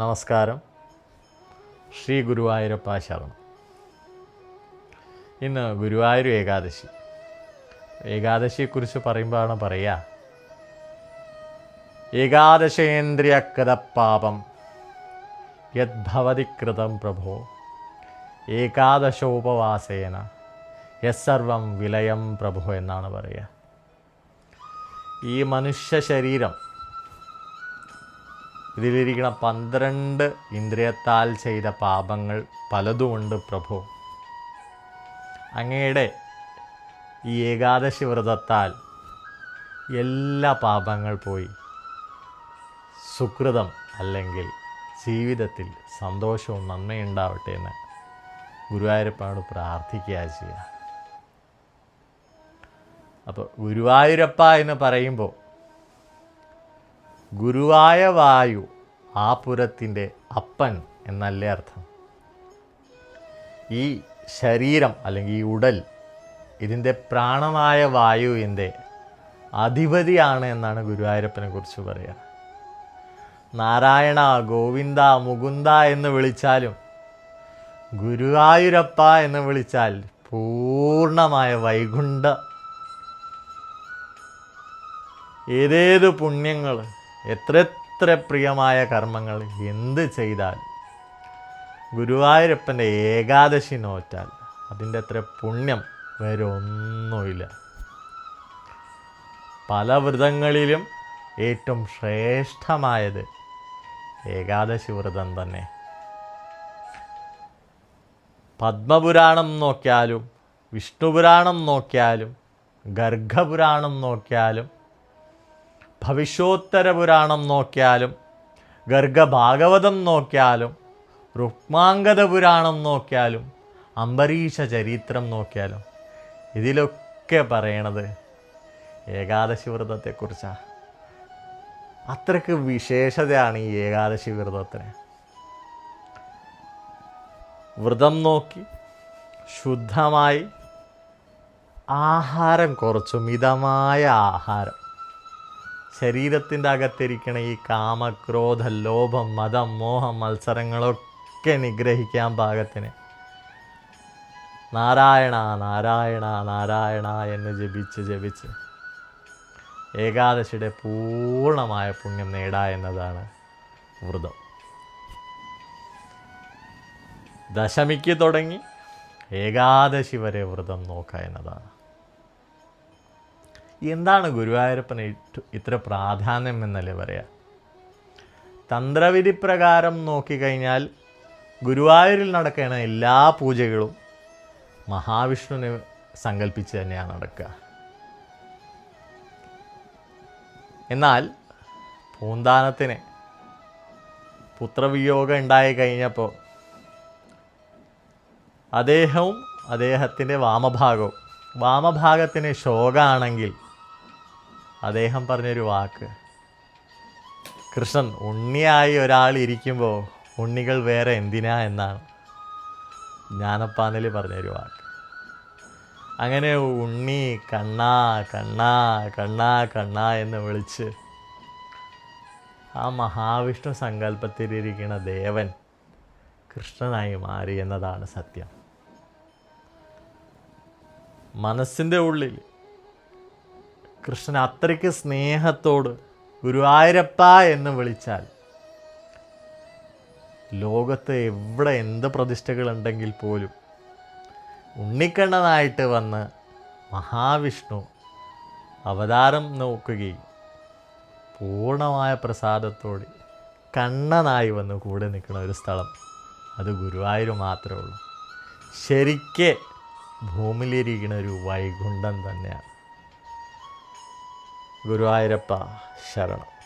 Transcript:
നമസ്കാരം. ശ്രീ ഗുരുവായൂരപ്പ ശരണം. ഇന്ന് ഗുരുവായൂർ ഏകാദശി. ഏകാദശിയെക്കുറിച്ച് പറയുമ്പോഴാണ് പറയുക ഏകാദശേന്ദ്രിയ കൃതപ്പാപം യദ്ഭവതി കൃതം പ്രഭോ ഏകാദശോപവാസേന യസ്സർവം വിലയം പ്രഭു എന്നാണ് പറയുക. ഈ മനുഷ്യ ശരീരം ഇതിലിരിക്കുന്ന പന്ത്രണ്ട് ഇന്ദ്രിയത്താൽ ചെയ്ത പാപങ്ങൾ പലതുമുണ്ട് പ്രഭു. അങ്ങയുടെ ഈ ഏകാദശി വ്രതത്താൽ എല്ലാ പാപങ്ങൾ പോയി. സുകൃതം അല്ലെങ്കിൽ ജീവിതത്തിൽ സന്തോഷവും നന്മയുണ്ടാവട്ടെ എന്ന് ഗുരുവായൂരപ്പനോട് പ്രാർത്ഥിക്കുക ചെയ്യുക അപ്പോൾ ഗുരുവായൂരപ്പ എന്ന് പറയുമ്പോൾ ഗുരുവായ വായു ആ പുരത്തിന്റെ അപ്പൻ എന്നല്ലേ അർത്ഥം? ഈ ശരീരം അല്ലെങ്കിൽ ഈ ഉടൽ ഇതിന്റെ പ്രാണമായ വായുവിന്റെ അധിപതിയാണ് എന്നാണ് ഗുരുവായൂരപ്പനെ കുറിച്ച് പറയുക നാരായണ ഗോവിന്ദ മുകുന്ദ എന്ന് വിളിച്ചാലും ഗുരുവായൂരപ്പ എന്ന് വിളിച്ചാൽ പൂർണമായ വൈകുണ്ഠ. ഏതേത് പുണ്യങ്ങൾ എത്ര എത്ര പ്രിയമായ കർമ്മങ്ങൾ എന്ത് ചെയ്താൽ ഗുരുവായൂരപ്പന്റെ ഏകാദശി നോറ്റാൽ അതിന്റെ അത്ര പുണ്യം വേറെ ഒന്നുമില്ല. പല വ്രതങ്ങളിലും ഏറ്റവും ശ്രേഷ്ഠമായത് ഏകാദശി വ്രതം തന്നെ. പത്മപുരാണം നോക്കിയാലും വിഷ്ണുപുരാണം നോക്കിയാലും ഗർഗപുരാണം നോക്കിയാലും ഭവിഷ്യോത്തര പുരാണം നോക്കിയാലും ഗർഗഭാഗവതം നോക്കിയാലും രുക്മാംഗത പുരാണം നോക്കിയാലും അംബരീഷ ചരിത്രം നോക്കിയാലും ഇതിലൊക്കെ പറയണത് ഏകാദശി വ്രതത്തെക്കുറിച്ചാണ് അത്രയ്ക്ക് വിശേഷതയാണ് ഈ ഏകാദശി വ്രതത്തിന് വ്രതം നോക്കി ശുദ്ധമായി ആഹാരം കുറച്ചു മിതമായ ആഹാരം. ശരീരത്തിന്റെ അകത്തിരിക്കണ ഈ കാമക്രോധ ലോഭം മതം മോഹം മത്സരങ്ങളൊക്കെ നിഗ്രഹിക്കാൻ പാകത്തിന്. നാരായണ നാരായണ നാരായണ എന്ന് ജപിച്ച് ജപിച്ച് ഏകാദശിയുടെ പൂർണമായ പുണ്യം നേടാ എന്നതാണ് വ്രതം. ദശമിക്ക് തുടങ്ങി ഏകാദശി വരെ വ്രതം നോക്കുക എന്നതാണ്. എന്താണ് ഗുരുവായൂരപ്പന് ഇത്ര പ്രാധാന്യം എന്നല്ലേ പറയാ? തന്ത്രവിധി പ്രകാരം നോക്കിക്കഴിഞ്ഞാൽ ഗുരുവായൂരിൽ നടക്കുന്ന എല്ലാ പൂജകളും മഹാവിഷ്ണുവിനെ സങ്കല്പിച്ച് തന്നെയാണ് നടക്കുക. എന്നാൽ പൂന്താനത്തിന് പുത്രവിയോഗം ഉണ്ടായി കഴിഞ്ഞപ്പോൾ അദ്ദേഹവും അദ്ദേഹത്തിന്റെ വാമഭാഗവും വാമഭാഗത്തിന് ശോകമാണെങ്കിൽ അദ്ദേഹം പറഞ്ഞൊരു വാക്ക്. കൃഷ്ണൻ ഉണ്ണിയായി ഒരാൾ ഇരിക്കുമ്പോൾ ഉണ്ണികൾ വേറെ എന്തിനാ എന്നാണ്. ജ്ഞാനപ്പാനൽ പറഞ്ഞൊരു വാക്ക്. അങ്ങനെ ഉണ്ണി കണ്ണാ കണ്ണാ കണ്ണാ കണ്ണാ എന്ന് വിളിച്ച് ആ മഹാവിഷ്ണു സങ്കല്പത്തിലിരിക്കുന്ന ദേവൻ കൃഷ്ണനായി മാറി എന്നതാണ് സത്യം. മനസ്സിന്റെ ഉള്ളിൽ കൃഷ്ണൻ അത്രയ്ക്ക് സ്നേഹത്തോട് ഗുരുവായൂരപ്പ എന്ന് വിളിച്ചാൽ ലോകത്ത് എവിടെ എന്ത് പ്രതിഷ്ഠകളുണ്ടെങ്കിൽ പോലും ഉണ്ണിക്കണ്ണനായിട്ട് വന്ന് മഹാവിഷ്ണു അവതാരം നോക്കുകയും പൂർണമായ പ്രസാദത്തോടെ കണ്ണനായി വന്ന് കൂടെ നിൽക്കുന്ന ഒരു സ്ഥലം അത് ഗുരുവായൂർ മാത്രമേ ഉള്ളൂ. ശരിക്ക് ഭൂമിയിലിരിക്കുന്ന ഒരു വൈകുണ്ഠം തന്നെയാണ്. ഗുരുവായൂരപ്പ ശരണം.